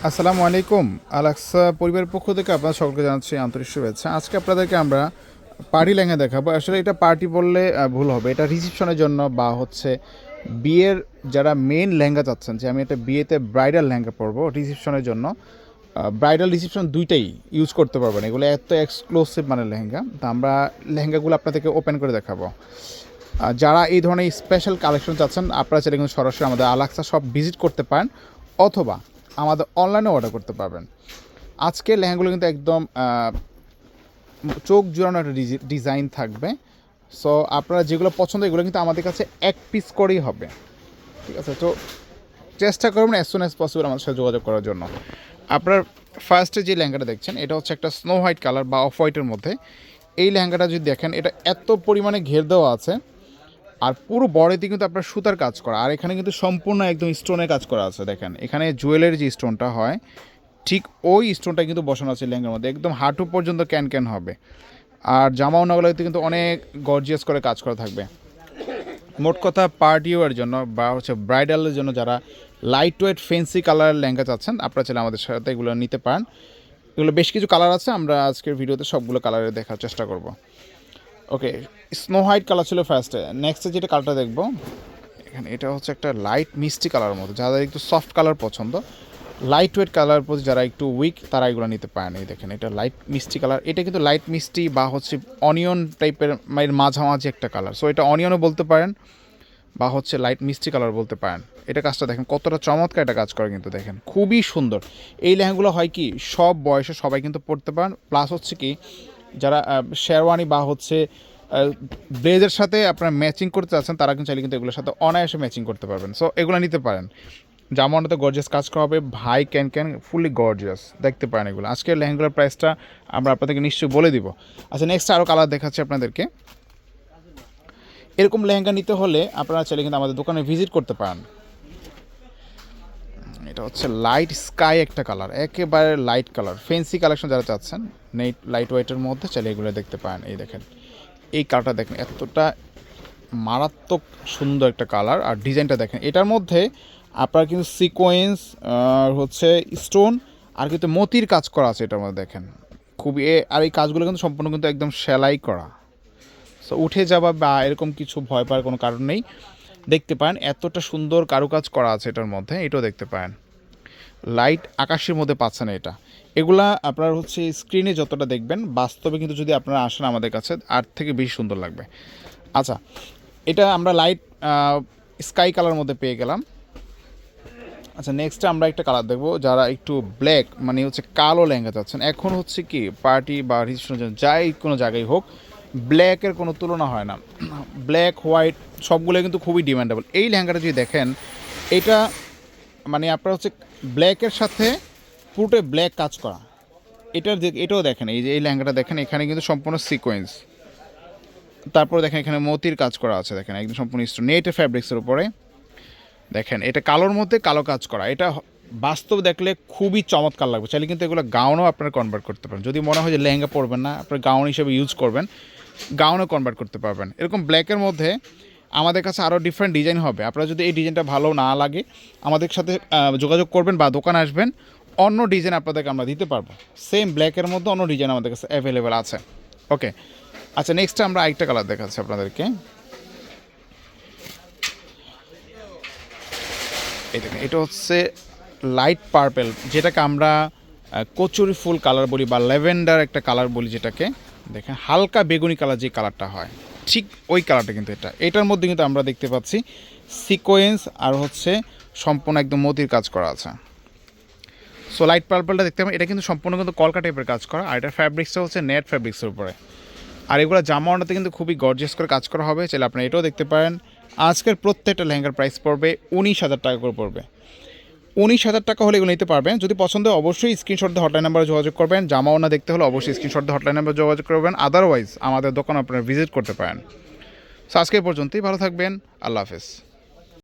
আসসালামু আলাইকুম। আলাক্সা পরিবারের পক্ষ থেকে আপনার সকলকে জানাচ্ছি আন্তরিক শুভেচ্ছা। আজকে আপনাদেরকে আমরা পার্টি লেহেঙ্গা দেখাবো। আসলে এটা পার্টি বললে ভুল হবে। এটা রিসেপশনের জন্য বা হচ্ছে বিয়ের যারা মেন লেহেঙ্গা চাচ্ছেন, যে আমি একটা বিয়েতে ব্রাইডাল লেহেঙ্গা পরবো রিসেপশনের জন্য ব্রাইডাল রিসেপশন দুইটাই ইউজ করতে পারবেন। এগুলো এত এক্সক্লুসিভ মানে লেহেঙ্গা। তা আমরা লেহেঙ্গাগুলো আপনাদেরকে ওপেন করে দেখাবো। যারা এই ধরনের স্পেশাল কালেকশন চাচ্ছেন, আপনারা চাইলে কিন্তু সরাসরি আমাদের আলাক্সা সব ভিজিট করতে পারেন, অথবা আমাদের অনলাইনে অর্ডার করতে পারবেন। আজকে লেহেঙ্গাগুলো কিন্তু একদম চোখ জোড়ানো একটা ডিজাইন থাকবে। সো আপনারা যেগুলো পছন্দ, এগুলো কিন্তু আমাদের কাছে এক পিস করেই হবে। ঠিক আছে? তো চেষ্টা করবেন অ্যাজ সুন অ্যাজ পসিবল আমাদের সাথে যোগাযোগ করার জন্য। আপনার ফার্স্টে যে লেহেঙ্গাটা দেখছেন, এটা হচ্ছে একটা স্নো হোয়াইট কালার বা অফ হোয়াইটের মধ্যে। এই লেহেঙ্গাটা যদি দেখেন, এটা এত পরিমাণে ঘের দেওয়া আছে। আর পুরো বডিতে কিন্তু আপনার সুতার কাজ করা। আর এখানে কিন্তু সম্পূর্ণ একদম স্টোনের কাজ করা আছে, দেখেন। এখানে জুয়েলের যে স্টোনটা হয়, ঠিক ওই স্টোনটা কিন্তু বসানো আছে লেহেঙ্গার মধ্যে। একদম হাঁটু পর্যন্ত ক্যান ক্যান হবে। আর জামা ওনাগুলোতে কিন্তু অনেক গর্জিয়াস করে কাজ করা থাকবে। মোট কথা পার্টি ওয়ার জন্য বা হচ্ছে ব্রাইডালের জন্য যারা লাইট ওয়েট ফেন্সি কালারের লেহেঙ্গা চাচ্ছেন, আপনারা চাইলে আমাদের সাথে এগুলো নিতে পারেন। এগুলো বেশ কিছু কালার আছে, আমরা আজকের ভিডিওতে সবগুলো কালারে দেখার চেষ্টা করব। ওকে স্নো হোয়াইট কালার ছিল ফার্স্টে নেক্সটে যেটা কালারটা দেখব, এখানে এটা হচ্ছে একটা লাইট মিষ্টি কালারের মতো, যাদের একটু সফট কালার পছন্দ। লাইট ওয়েট কালার প্রতি যারা একটু উইক তারা এগুলো নিতে পারেন, এই দেখেন, এটা লাইট মিষ্টি কালার এটা কিন্তু লাইট মিষ্টি বা হচ্ছে অনিয়ন টাইপের এর মাঝামাঝি একটা কালার সো এটা অনিয়নও বলতে পারেন, বা হচ্ছে লাইট মিষ্টি কালার বলতে পারেন। এটা কাজটা দেখেন, কতটা চমৎকার একটা কাজ করে কিন্তু দেখেন, খুবই সুন্দর। এই লেহেঙ্গাগুলো হয় কি, সব বয়সে সবাই কিন্তু পড়তে পারেন। প্লাস হচ্ছে কি যারা শেরওয়ানি বা হচ্ছে ব্লেজের সাথে আপনারা ম্যাচিং করতে চাচ্ছেন, তারা কিন্তু চাইলে কিন্তু এগুলোর সাথে অনায়াসে ম্যাচিং করতে পারবেন। সো এগুলো নিতে পারেন। জামাটাতে গর্জিয়াস কাজ করা হবে। ভাই ক্যান ক্যান ফুলি গর্জিয়াস দেখতে পারেন এগুলো। আজকের লেহেঙ্গার প্রাইসটা আমরা আপনাদেরকে নিশ্চয়ই বলে দিব। আচ্ছা নেক্সট আরও কালার দেখাচ্ছি আপনাদেরকে। এরকম লেহেঙ্গা নিতে হলে আপনারা চাইলে কিন্তু আমাদের দোকানে ভিজিট করতে পারেন। এটা হচ্ছে লাইট স্কাই একটা কালার একেবারে লাইট কালার ফেন্সি কালেকশন যারা চাচ্ছেন নেট লাইট ওয়েটের মধ্যে চাইলে এগুলো দেখতে পারেন। এই দেখেন, এই কালারটা দেখেন, এতটা মারাত্মক সুন্দর একটা কালার আর ডিজাইনটা দেখেন, এটার মধ্যে আপনার কিন্তু সিকোয়েন্স হচ্ছে স্টোন আর কিন্তু মতির কাজ করা আছে এটার মধ্যে দেখেন। খুবই আর এই কাজগুলো কিন্তু সম্পূর্ণ কিন্তু একদম সেলাই করা। সো উঠে যাওয়া বা এরকম কিছু ভয় পাওয়ার কোনো কারণ নেই। দেখতে পারেন, এতটা সুন্দর কারুকাজ করা আছে এটার মধ্যে, এটাও দেখতে পারেন। লাইট আকাশের মধ্যে পাচ্ছেন এটা। এগুলা আপনার হচ্ছে স্ক্রিনে যতটা দেখবেন, বাস্তবে কিন্তু যদি আপনারা আসেন আমাদের কাছে আর থেকে বেশি সুন্দর লাগবে। আচ্ছা এটা আমরা লাইট স্কাই কালার মধ্যে পেয়ে গেলাম। আচ্ছা নেক্সট আমরা একটা কালার দেখব, যারা একটু ব্ল্যাক মানে হচ্ছে কালো লেহেঙ্গা চাচ্ছেন। এখন হচ্ছে কি পার্টি বা রিসেপশন যাই কোনো জায়গায় হোক ব্ল্যাকের কোনো তুলনা হয় না। ব্ল্যাক হোয়াইট সবগুলো কিন্তু খুবই ডিমান্ডেবল এই লেহেঙ্গাটা যদি দেখেন, এটা মানে আপনার হচ্ছে ব্ল্যাকের সাথে পুরোটাই ব্ল্যাক কাজ করা। এটার এটাও দেখেন, এই যে এই লেহেঙ্গাটা দেখেন, এখানে কিন্তু সম্পূর্ণ সিকোয়েন্স তারপর দেখেন, এখানে মতির কাজ করা আছে, দেখেন, একদম সম্পূর্ণ নেটের ফ্যাব্রিক্সের উপরে। দেখেন, এটা কালোর মধ্যে কালো কাজ করা। এটা বাস্তব দেখলে খুবই চমৎকার লাগবে। চাইলে কিন্তু এগুলো গাউনও আপনারা কনভার্ট করতে পারেন। যদি মনে হয় যে লেহেঙ্গা পরবেন না, আপনার গাউন হিসেবে ইউজ করবেন গাউনও কনভার্ট করতে পারবেন। এরকম ব্ল্যাকের মধ্যে আমাদের কাছে আরও ডিফারেন্ট ডিজাইন হবে। আপনারা যদি এই ডিজাইনটা ভালো না লাগে, আমাদের সাথে যোগাযোগ করবেন বা দোকানে আসবেন, অন্য ডিজাইন আপনাদেরকে আমরা দিতে পারব। সেম ব্ল্যাকের মধ্যে অন্য ডিজাইন আমাদের কাছে অ্যাভেলেবেল আছে। ওকে আচ্ছা নেক্সট আমরা আরেকটা কালার দেখাচ্ছি আপনাদেরকে। এটা হচ্ছে লাইট পার্পেল যেটাকে আমরা কচুরি ফুল কালার বলি বা ল্যাভেন্ডার একটা কালার বলি যেটাকে। দেখেন, হালকা বেগুনি কালার যে কালারটা হয়। ঠিক ওই কালারটা কিন্তু এটা। এটার মধ্যে কিন্তু আমরা দেখতে পাচ্ছি সিকোয়েন্স আর হচ্ছে সম্পূর্ণ একদম মতির কাজ করা আছে। সো লাইট পার্পলটা দেখতে পাবেন। এটা কিন্তু সম্পূর্ণ কিন্তু কলকা টাইপের কাজ করা। আর এটার ফ্যাব্রিক্সটা হচ্ছে নেট ফ্যাব্রিক্সের উপরে। আর এগুলো জামা ওনাতে কিন্তু খুবই গর্জিয়াস করে কাজ করা হবে। চাইলে আপনারা এটাও দেখতে পারেন। আজকের প্রত্যেকটা লেহেঙ্গার প্রাইস পড়বে উনিশ হাজার টাকা করে পড়বে। উনিশ হাজার টাকা হলে এগুলো নিতে পারবেন। যদি পছন্দ অবশ্যই স্ক্রিনশট দিয়ে হটলাইন নাম্বারে যোগাযোগ করবেন। জামা না দেখতে হলে অবশ্যই স্ক্রিনশট দিয়ে হটলাইন নাম্বারে যোগাযোগ করবেন। আদারওয়াইজ আমাদের দোকান আপনারা ভিজিট করতে পারেন। সো আজকে পর্যন্তই। ভালো থাকবেন। আল্লাহ হাফেজ।